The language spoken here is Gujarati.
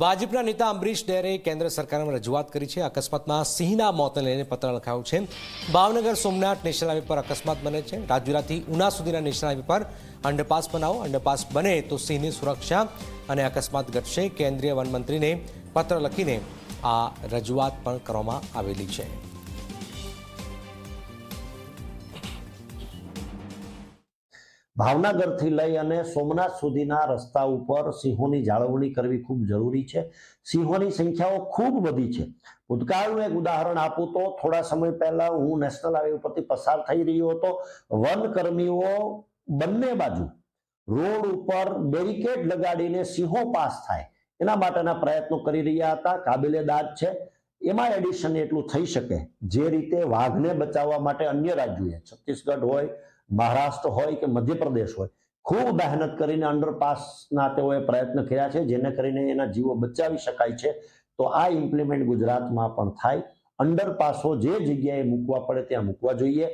ભાજપના નેતા અંબરીશ ડેરે કેન્દ્ર સરકારમાં રજૂઆત કરી છે. અકસ્માતમાં સિંહના મોતને લઈને પત્ર લખાયો છે. ભાવનગર સોમનાથ નેશનલ હાઈવે પર અકસ્માત બને છે. રાજુરાથી ઉના સુધીના નેશનલ હાઈવે પર અંડરપાસ બનાવો. અંડરપાસ બને તો સિંહની સુરક્ષા અને અકસ્માત ઘટશે. કેન્દ્રીય વનમંત્રીને પત્ર લખીને આ રજૂઆત પણ કરવામાં આવેલી છે. ભાવનગરથી લઈ અને સોમનાથ સુધીના રસ્તા ઉપર સિંહોની જાળવણી કરવી ખૂબ જરૂરી છે. સિંહોની સંખ્યાઓ ખૂબ વધી છે. ભૂતકાળનું એક ઉદાહરણ આપું તો થોડા સમય પહેલા હું નેશનલ હાઈવે ઉપરથી પસાર થઈ રહ્યો હતો. વનકર્મીઓ બંને બાજુ રોડ ઉપર બેરિકેડ લગાડીને સિંહો પાસ થાય એના માટેના પ્રયત્નો કરી રહ્યા હતા. કાબિલેદાદ છે. એમાં એડિશન એટલું થઈ શકે જે રીતે વાઘને બચાવવા માટે અન્ય રાજ્યોએ, છત્તીસગઢ હોય મહારાષ્ટ્ર હોય કે મધ્યપ્રદેશ હોય, ખૂબ મહેનત કરીને અંડરપાસના તેઓએ પ્રયત્ન કર્યા છે, જેને કરીને એના જીવો બચાવી શકાય છે. તો આ ઇમ્પ્લિમેન્ટ ગુજરાતમાં પણ થાય. અંડરપાસો જે જગ્યાએ મૂકવા પડે ત્યાં મૂકવા જોઈએ.